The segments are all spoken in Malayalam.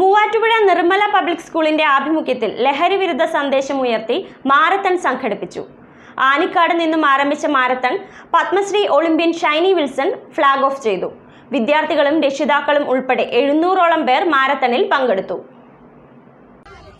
മൂവാറ്റുപുഴ നിർമ്മല പബ്ലിക് സ്കൂളിന്റെ ആഭിമുഖ്യത്തിൽ ലഹരി വിരുദ്ധ സന്ദേശം ഉയർത്തി മാരത്തൺ സംഘടിപ്പിച്ചു. ആനിക്കാട് നിന്നും ആരംഭിച്ച marathon Padmashri Olympian Shiny Wilson flag off ചെയ്തു. വിദ്യാർത്ഥികളും രക്ഷിതാക്കളും ഉൾപ്പെടെ എഴുന്നൂറോളം പേർ മാരത്തണിൽ പങ്കെടുത്തു.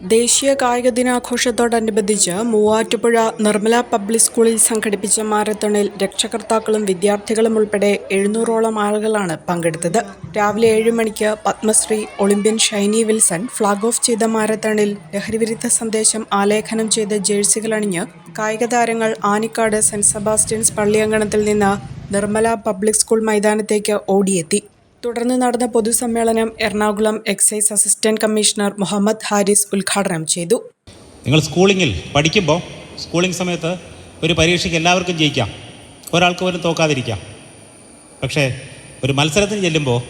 ദേശീയ കായിക ദിനാഘോഷത്തോടനുബന്ധിച്ച് മൂവാറ്റുപുഴ നിർമ്മല പബ്ലിക് സ്കൂളിൽ സംഘടിപ്പിച്ച മാരത്തണിൽ രക്ഷകർത്താക്കളും വിദ്യാർത്ഥികളും ഉൾപ്പെടെ എഴുന്നൂറോളം ആളുകളാണ് പങ്കെടുത്തത്. രാവിലെ ഏഴ് മണിക്ക് Padmashri Olympian Shiny Wilson flag off ചെയ്ത മാരത്തണിൽ ലഹരിവിരുദ്ധ സന്ദേശം ആലേഖനം ചെയ്ത ജേഴ്സികൾ അണിഞ്ഞ് കായിക താരങ്ങൾ ആനിക്കാട് സെന്റ് സെബാസ്റ്റ്യൻസ് പള്ളിയങ്കണത്തിൽ നിന്ന് നിർമ്മല പബ്ലിക് സ്കൂൾ മൈതാനത്തേക്ക് ഓടിയെത്തി. തുടർന്ന് നടന്ന പൊതുസമ്മേളനം Ernakulam excise assistant commissioner Muhammad Haris ഉദ്ഘാടനം ചെയ്തു. നിങ്ങൾ സ്കൂളിങ്ങിൽ പഠിക്കുമ്പോൾ സ്കൂളിംഗ് സമയത്ത് ഒരു പരീക്ഷയ്ക്ക് എല്ലാവർക്കും ജയിക്കാം. ഒരാൾക്ക് പോലും തോക്കാതിരിക്കാം. പക്ഷേ ഒരു മത്സരത്തിന് ചെല്ലുമ്പോൾ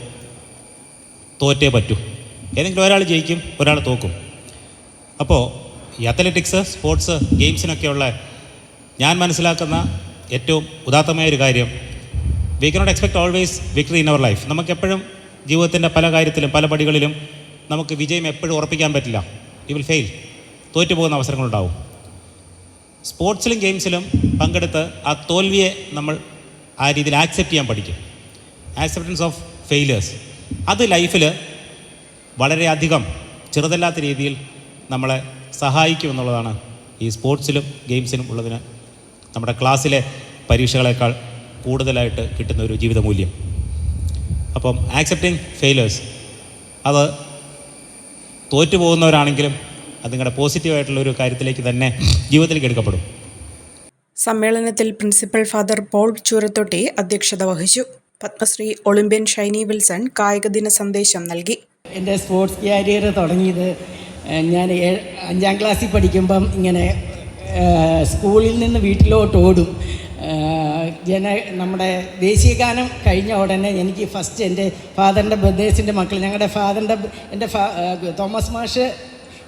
തോറ്റേ പറ്റൂ. ഏതെങ്കിലും ഒരാൾ ജയിക്കും ഒരാൾ തോക്കും. അപ്പോൾ ഈ അത്ലറ്റിക്സ് സ്പോർട്സ് ഗെയിംസിനൊക്കെയുള്ള ഞാൻ മനസ്സിലാക്കുന്ന ഏറ്റവും ഉദാത്തമായ ഒരു കാര്യം we cannot expect always victory in our life നമുക്കെപ്പോഴും ജീവിതത്തിന്റെ പല കാര്യത്തിലും പല പടികളിലും നമുക്ക് വിജയം എപ്പോഴും ഉറപ്പിക്കാൻ പറ്റില്ല. യു വിൽ ഫെയിൽ തോറ്റുപോകുന്ന അവസരങ്ങളുണ്ടാവും. സ്പോർട്സിലും ഗെയിംസിലും പങ്കെടുത്ത് ആ തോൽവിയെ നമ്മൾ ആ രീതിയിൽ ആക്സെപ്റ്റ് ചെയ്യാൻ പഠിക്കും. ആക്സെപ്റ്റൻസ് ഓഫ് ഫെയിലേഴ്സ് അത് ലൈഫിൽ വളരെയധികം ചെറുതല്ലാത്ത രീതിയിൽ നമ്മളെ സഹായിക്കും എന്നുള്ളതാണ് ഈ സ്പോർട്സിലും ഗെയിംസിലും ഉള്ളതിന് നമ്മുടെ ക്ലാസ്സിലെ പരീക്ഷകളെക്കാൾ കൂടുതലായിട്ട് കിട്ടുന്ന ഒരു ജീവിത മൂല്യം അപ്പം ആക്സെപ്റ്റിംഗ് ഫെയിലേഴ്സ് അത് തോറ്റു പോകുന്നവരാണെങ്കിലും അത് നിങ്ങളുടെ പോസിറ്റീവായിട്ടുള്ള ഒരു കാര്യത്തിലേക്ക് തന്നെ ജീവിതത്തിലേക്ക് എടുക്കപ്പെടും. സമ്മേളനത്തിൽ പ്രിൻസിപ്പൽ ഫാദർ പോൾ ചൂരത്തൊട്ടി അധ്യക്ഷത വഹിച്ചു. പത്മശ്രീ ഒളിമ്പ്യൻ ഷൈനി വിൽസൺ കായിക ദിന സന്ദേശം നൽകി. എന്റെ സ്പോർട്സ് കരിയർ തുടങ്ങിയത് ഞാൻ അഞ്ചാം ക്ലാസ്സിൽ പഠിക്കുമ്പം ഇങ്ങനെ സ്കൂളിൽ നിന്ന് വീട്ടിലോട്ട് ഓടും ജന നമ്മുടെ ദേശീയഗാനം കഴിഞ്ഞ ഉടനെ എനിക്ക് ഫസ്റ്റ് എന്റെ ഫാദറിന്റെ ബ്രദേഴ്സിന്റെ മക്കൾ ഞങ്ങളുടെ ഫാദറിന്റെ എന്റെ തോമസ് മാഷ്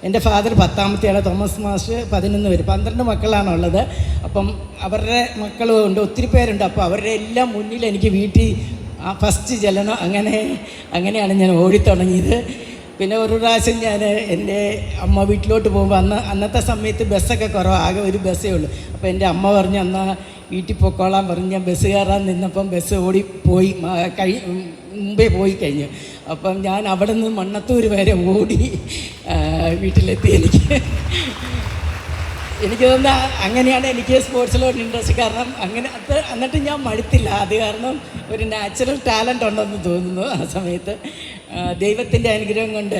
എന്റെ ഫാദർ പത്താമത്തെയാണ് തോമസ് മാഷ് പതിനൊന്ന് പേര്. പന്ത്രണ്ട് മക്കളാണുള്ളത്. അപ്പം അവരുടെ മക്കളും ഉണ്ട് ഒത്തിരി പേരുണ്ട്. അപ്പോൾ അവരുടെ എല്ലാം മുന്നിൽ എനിക്ക് വീട്ടിൽ ആ ഫസ്റ്റ് ചെല്ലണം അങ്ങനെ അങ്ങനെയാണ് ഞാൻ ഓടിത്തുടങ്ങിയത് പിന്നെ ഒരു പ്രാവശ്യം ഞാൻ എന്റെ അമ്മ വീട്ടിലോട്ട് പോകുമ്പോൾ അന്ന് അന്നത്തെ സമയത്ത് ബസ്സൊക്കെ കുറവ് ആകെ ഒരു ബസ്സേ ഉള്ളൂ. അപ്പോൾ എന്റെ അമ്മ പറഞ്ഞു അന്ന് വീട്ടിൽ പൊക്കോളാം പറഞ്ഞ് ഞാൻ ബസ് കയറാൻ നിന്നപ്പം ബസ് ഓടി പോയി കഴി മുമ്പേ പോയി കഴിഞ്ഞു. അപ്പം ഞാൻ അവിടെ നിന്ന് മണ്ണത്തൂർ വരെ ഓടി വീട്ടിലെത്തി. എനിക്ക് എനിക്ക് തോന്നുന്ന അങ്ങനെയാണ് എനിക്ക് സ്പോർട്സിലോട്ട് ഇൻട്രസ്റ്റ് കാരണം അങ്ങനെ അത് എന്നിട്ട് ഞാൻ മടുത്തില്ല. അത് കാരണം ഒരു നാച്ചുറൽ ടാലന്റ് ഉണ്ടെന്ന് തോന്നുന്നു ആ സമയത്ത്. ദൈവത്തിന്റെ അനുഗ്രഹം കൊണ്ട്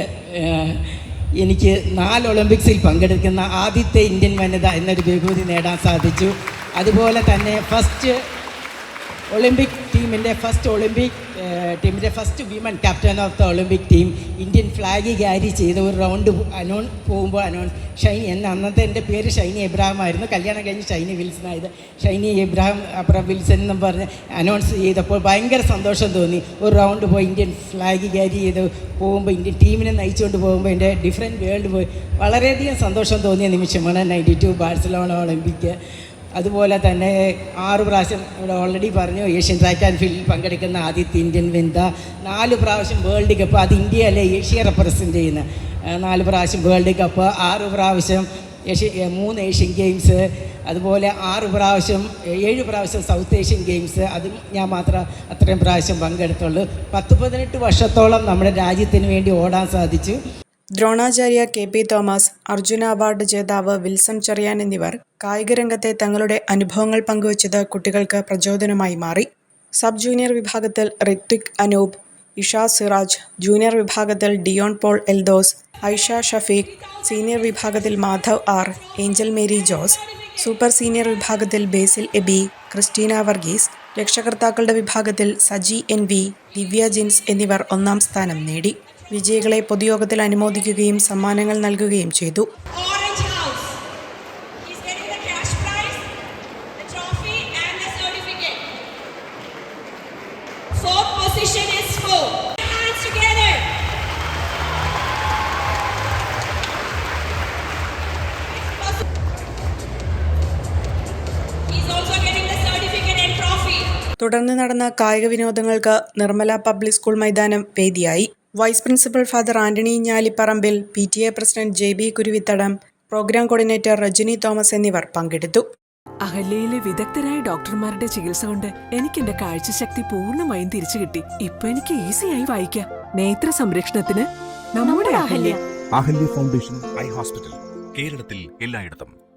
എനിക്ക് നാല് ഒളിമ്പിക്സിൽ പങ്കെടുക്കുന്ന ആദ്യത്തെ ഇന്ത്യൻ വനിത എന്നൊരു ബഹുമതി നേടാൻ സാധിച്ചു. അതുപോലെ തന്നെ ഫസ്റ്റ് ഒളിമ്പിക് ടീമിന്റെ ഫസ്റ്റ് ഒളിമ്പിക് ടീമിന്റെ first women captain of the Olympic team Indian flag carry ചെയ്ത ഒരു റൗണ്ട് അനൗൺ പോകുമ്പോൾ അനൗൺസ് ഷൈനി എന്റെ അന്നത്തെ എന്റെ പേര് ഷൈനി എബ്രാഹിം ആയിരുന്നു കല്യാണം കഴിഞ്ഞ് ഷൈനി വിൽസൺ ആയത് ഷൈനി എബ്രാഹിം അപ്പുറം വിൽസൺ എന്ന് പറഞ്ഞ് അനൗൺസ് ചെയ്തപ്പോൾ ഭയങ്കര സന്തോഷം തോന്നി. ഒരു റൗണ്ട് പോയി ഇന്ത്യൻ ഫ്ലാഗ് ക്യാരി ചെയ്ത് പോകുമ്പോൾ ഇന്ത്യൻ ടീമിനെ നയിച്ചുകൊണ്ട് പോകുമ്പോൾ എന്റെ ഡിഫറെന്റ് വേൾഡ് പോയി. വളരെയധികം സന്തോഷം തോന്നിയ നിമിഷമാണ് നയന്റി ടു ബാഴ്സലോണ ഒളിമ്പിക്ക് അതുപോലെ തന്നെ ആറ് പ്രാവശ്യം ഇവിടെ ഓൾറെഡി പറഞ്ഞു ഏഷ്യൻ ട്രാക്ക് ആൻഡ് ഫീൽഡിൽ പങ്കെടുക്കുന്ന ആദ്യത്തെ ഇന്ത്യൻ വനിത. നാല് പ്രാവശ്യം വേൾഡ് കപ്പ് അത് ഇന്ത്യയല്ലേ ഏഷ്യ റെപ്രസെന്റ് ചെയ്യുന്ന നാല് പ്രാവശ്യം വേൾഡ് കപ്പ് ആറ് പ്രാവശ്യം ഏഷ്യ മൂന്ന് ഏഷ്യൻ ഗെയിംസ് അതുപോലെ ആറ് പ്രാവശ്യം ഏഴ് പ്രാവശ്യം സൗത്ത് ഏഷ്യൻ ഗെയിംസ് അതും ഞാൻ മാത്രം അത്രയും പ്രാവശ്യം പങ്കെടുത്തുള്ളൂ. പത്ത് പതിനെട്ട് വർഷത്തോളം നമ്മുടെ രാജ്യത്തിന് വേണ്ടി ഓടാൻ സാധിച്ചു. Dronacharya K P Thomas Arjuna award ജേതാവ് വിൽസൺ ചെറിയാൻ എന്നിവർ കായികരംഗത്തെ തങ്ങളുടെ അനുഭവങ്ങൾ പങ്കുവച്ചത് കുട്ടികൾക്ക് പ്രചോദനമായി മാറി. സബ് ജൂനിയർ വിഭാഗത്തിൽ ഋത്വിക് അനൂപ് ഇഷ സിറാജ് ജൂനിയർ വിഭാഗത്തിൽ ഡിയോൺ പോൾ എൽദോസ് ഐഷ ഷഫീഖ് സീനിയർ വിഭാഗത്തിൽ Madhav R Angel Mary Jose super senior വിഭാഗത്തിൽ ബേസിൽ എബി ക്രിസ്റ്റീന വർഗീസ് രക്ഷകർത്താക്കളുടെ വിഭാഗത്തിൽ സജി എൻ വി ദിവ്യ ജിൻസ് എന്നിവർ ഒന്നാം സ്ഥാനം നേടി. വിജയികളെ പൊതുയോഗത്തിൽ അനുമോദിക്കുകയും സമ്മാനങ്ങൾ നൽകുകയും ചെയ്തു. തുടർന്ന് നടന്ന കായിക വിനോദങ്ങൾക്ക് നിർമ്മല പബ്ലിക് സ്കൂൾ മൈതാനം വേദിയായി. Vice principal father Antony Njaliparambil P T A president J B Kuruvithadam programme coordinator Rajani Thomas എന്നിവർ പങ്കെടുത്തു. അഹല്യയിലെ വിദഗ്ധരായ ഡോക്ടർമാരുടെ ചികിത്സ കൊണ്ട് എനിക്ക് എന്റെ കാഴ്ചശക്തി പൂർണമായും തിരിച്ചു കിട്ടി. ഇപ്പൊ എനിക്ക് ഈസിയായി വായിക്കാം. നേത്ര സംരക്ഷണത്തിന് നമ്മുടെ Ahalya. Ahalya foundation eye hospital കേരളത്തിൽ എല്ലായിടത്തും.